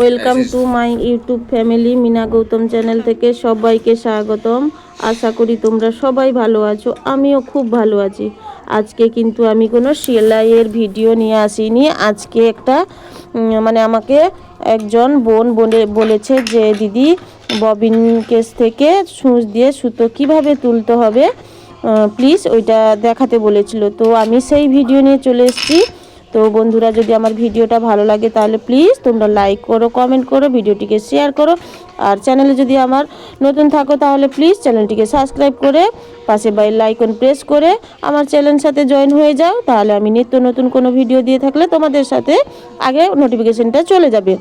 Welcome to my YouTube family Mina Gautam channel থেকে সবাইকে স্বাগতম। আশা করি তোমরা সবাই ভালো আছো আমিও খুব ভালো আছি। আজকে কিন্তু আমি কোনো সেলাইয়ের ভিডিও নিয়ে আসিনি। আজকে একটা মানে আমাকে একজন বোন বলে বলেছে যে দিদি ববিন কেস থেকে সূচ দিয়ে সুতো কীভাবে তুলতে হবে? প্লিজ ওইটা দেখাতে বলেছিল। তো আমি সেই ভিডিও নিয়ে চলে এসেছি। তো বন্ধুরা, যদি আমার ভিডিওটা ভালো লাগে তাহলে প্লিজ তোমরা লাইক করো কমেন্ট করো, ভিডিওটিকে শেয়ার করো। আর চ্যানেলে যদি আমার নতুন থাকো তাহলে প্লিজ চ্যানেলটিকে সাবস্ক্রাইব করে পাশে বেল আইকন প্রেস করে আমার চ্যানেল সাথে জয়েন হয়ে যাও। তাহলে আমি নিত্য নতুন কোনো ভিডিও দিয়ে থাকলে তোমাদের সাথে আগে নোটিফিকেশানটা চলে যাবে।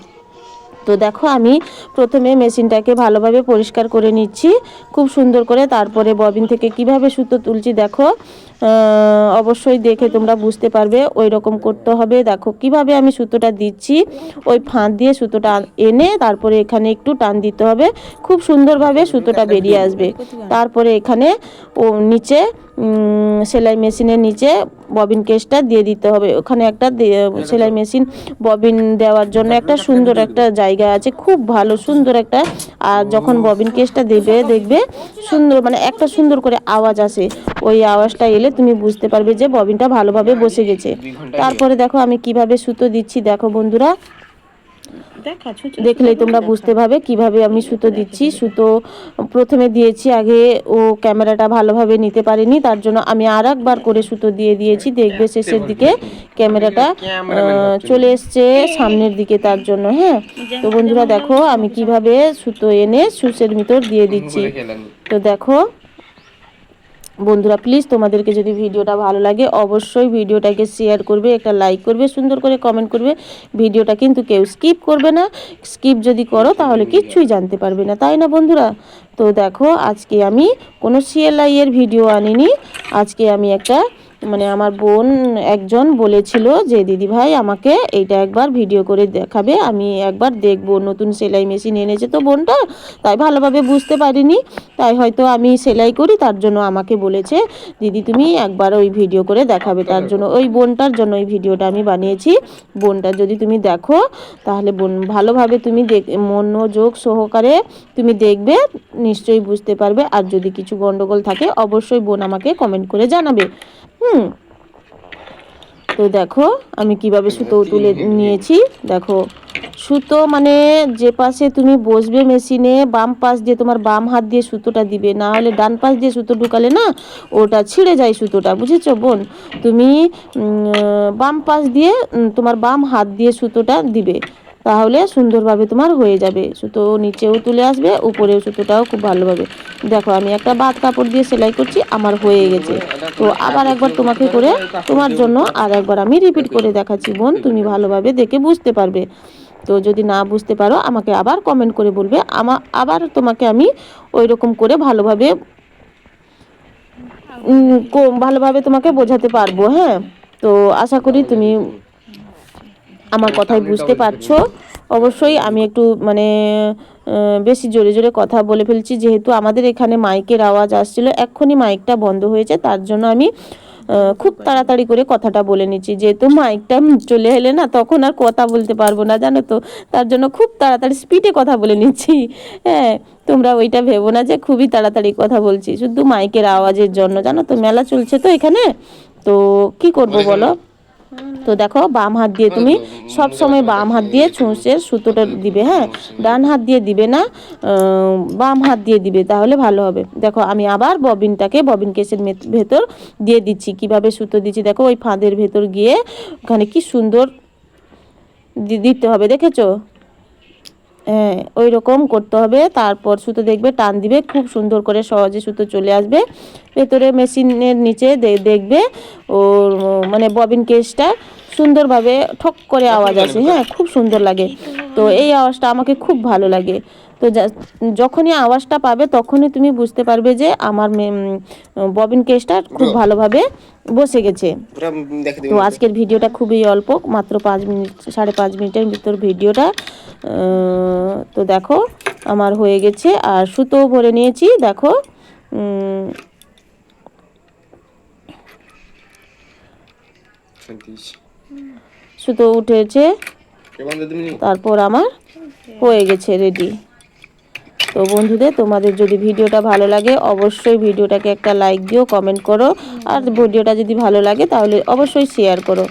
তো দেখো, আমি প্রথমে মেশিনটাকে ভালোভাবে পরিষ্কার করে নিচ্ছি। খুব সুন্দর করে তারপরে ববিন থেকে কীভাবে সুতো তুলছি দেখো। অবশ্যই দেখে তোমরা বুঝতে পারবে ওই রকম করতে হবে। দেখো, কীভাবে আমি সুতোটা দিচ্ছি, ওই ফাঁদ দিয়ে সুতোটা এনে তারপরে এখানে একটু টান দিতে হবে। খুব সুন্দরভাবে সুতোটা বেরিয়ে আসবে। তারপরে এখানে ও নিচে সেলাই মেশিনের নিচে ববিন কেসটা দিয়ে দিতে হবে। ওখানে একটা সেলাই মেশিন ববিন দেওয়ার জন্য একটা সুন্দর একটা জায়গা আছে খুব ভালো সুন্দর একটা। আর যখন ববিন কেসটা দেবে দেখবে সুন্দর মানে একটা সুন্দর করে আওয়াজ আসে। ওই আওয়াজটা এলে তুমি বুঝতে পারবে যে ববিনটা ভালোভাবে বসে গেছে। তারপরে দেখো আমি কীভাবে সুতো দিচ্ছি। দেখো বন্ধুরা দেখলেই তোমরা বুঝতে পারবে কীভাবে আমি সুতো দিচ্ছি। সুতো প্রথমে দিয়েছি আগে ও ক্যামেরাটা ভালোভাবে নিতে পারেনি, তার জন্য আমি আর একবার করে সুতো দিয়ে দিয়েছি। দেখবে শেষের দিকে ক্যামেরাটা চলে এসছে সামনের দিকে তার জন্য হ্যাঁ? তো বন্ধুরা দেখো আমি কীভাবে সুতো এনে সুসের ভিতর দিয়ে দিচ্ছি। তো দেখো বন্ধুরা প্লিজ তোমাদেরকে যদি ভিডিওটা ভালো লাগে, অবশ্যই ভিডিওটাকে শেয়ার করবে, একটা লাইক করবে, সুন্দর করে কমেন্ট করবে। ভিডিওটা কিন্তু কেউ স্কিপ করবে না। স্কিপ যদি করো, তাহলে কিচ্ছুই জানতে পারবে না, তাই না বন্ধুরা? তো দেখো, আজকে আমি কোনো সিএলআইয়ের ভিডিও আনিনি। আজকে আমি একটা মানে আমার বোন একজন বলেছিল যে, দিদি ভাই, আমাকে এইটা একবার ভিডিও করে দেখাবে, আমি একবার দেখব। নতুন সেলাই মেশিন এনেছে তো বোনটা, তাই ভালোভাবে বুঝতে পারিনি। তাই হয়তো আমি সেলাই করি, তার জন্য আমাকে বলেছে, দিদি, তুমি একবার ওই ভিডিও করে দেখাবে। তার জন্য ওই বোনটার জন্য ওই ভিডিওটা আমি বানিয়েছি। বোনটা যদি তুমি দেখো, তাহলে বোন ভালোভাবে তুমি দেখ, মনোযোগ সহকারে তুমি দেখবে, নিশ্চয়ই বুঝতে পারবে। আর যদি কিছু গন্ডগোল থাকে, অবশ্যই বোন আমাকে কমেন্ট করে জানাবে। হুম। তো দেখো আমি কীভাবে সুতো তুলে নিয়েছি। দেখো সুতো মানে যে পাশে তুমি বসবে মেশিনে বাম পাশ দিয়ে তোমার বাম হাত দিয়ে সুতোটা দিবে। না হলে ডান পাশ দিয়ে সুতো ঢুকালে না ওটা ছিঁড়ে যায় সুতোটা বুঝেছ বোন? তুমি বাম পাশ দিয়ে তোমার বাম হাত দিয়ে সুতোটা দিবে। তাহলে সুন্দরভাবে তোমার হয়ে যাবে। সুতো নিচেও তুলে আসবে, উপরেও সুতোটাও খুব ভালোভাবে। দেখো, আমি একটা বাদ কাপড় দিয়ে সেলাই করছি, আমার হয়ে গেছে। তো আবার একবার তোমাকে করে তোমার জন্য আর একবার আমি রিপিট করে দেখাচ্ছি। বোন, তুমি ভালোভাবে দেখে বুঝতে পারবে। তো যদি না বুঝতে পারো, আমাকে আবার কমেন্ট করে বলবে। আমা, আবার তোমাকে আমি ওই রকম করে ভালোভাবে ভালোভাবে তোমাকে বোঝাতে পারব হ্যাঁ? তো আশা করি তুমি আমার কথাই বুঝতে পারছ। অবশ্যই আমি একটু মানে বেশি জোরে জোরে কথা বলে ফেলছি। যেহেতু আমাদের এখানে মাইকের আওয়াজ আসছিল এক্ষুনি মাইকটা বন্ধ হয়েছে তার জন্য আমি খুব তাড়াতাড়ি করে কথাটা বলে নিচ্ছি। যেহেতু মাইকটা চলে এলে না তখন আর কথা বলতে পারব না জানো তো? তার জন্য খুব তাড়াতাড়ি স্পিডে কথা বলে নিচ্ছি। হ্যাঁ তোমরা ওইটা ভেবো না যে খুবই তাড়াতাড়ি কথা বলছি। শুধু মাইকের আওয়াজের জন্য জানো তো? মেলা চলছে তো এখানে? তো কি করব বলো? তো দেখো, বাম হাত দিয়ে তুমি সব সময় বাম হাত দিয়ে ছুঁচের সুতোটা দিবে হ্যাঁ? ডান হাত দিয়ে দিবে না বাম হাত দিয়ে দিবে, তাহলে ভালো হবে। দেখো, আমি আবার ববিনটাকে, ববিন কেসের ভেতর দিয়ে দিচ্ছি। কীভাবে সুতো দিচ্ছি? দেখো, ওই ফাঁদের ভেতর গিয়ে ওখানে কি সুন্দর দিতে হবে, দেখেছ? ওই রকম করতে হবে। তারপর সুতো দেখবে টান দিবে খুব সুন্দর করে সহজে সুতো চলে আসবে। ভেতরে মেশিনের নিচে দেখবে ওর উম, মানে ববিন কেসটা সুন্দরভাবে ঠক করে আওয়াজ আসে। হ্যাঁ খুব সুন্দর লাগে। তো এই আওয়াজটা আমাকে খুব ভালো লাগে। তো যা- যখনই আওয়াজটা পাবে তখনই তুমি বুঝতে পারবে যে আমার মে- ববিন কেসটা খুব ভালোভাবে বসে গেছে। তো আজকের ভিডিওটা খুবই অল্প মাত্র পাঁচ মিনিট সাড়ে পাঁচ মিনিটের ভিতর ভিডিওটা তো দেখো আমার হয়ে গেছে আর সুতোও ভরে নিয়েছি দেখো সুতো উঠেছে তারপর আমার হয়ে গেছে রেডি তো বন্ধুদের তোমাদের যদি ভিডিওটা ভালো লাগে অবশ্যই ভিডিওটাকে একটা লাইক দিও কমেন্ট করো আর ভিডিওটা যদি ভালো লাগে তাহলে অবশ্যই শেয়ার করো।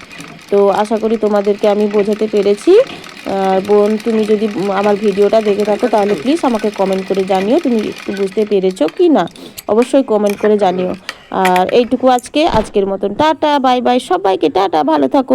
তো আশা করি তোমাদেরকে আমি বোঝাতে পেরেছি। আর বোন, তুমি যদি আমার ভিডিওটা দেখে থাকো, তাহলে প্লিজ আমাকে কমেন্ট করে জানিও, তুমি একটু বুঝতে পেরেছ কি না? অবশ্যই কমেন্ট করে জানিও। আর এইটুকু আজকে, আজকের মতন। টাটা বাই বাই সবাইকে টাটা, ভালো থাকো।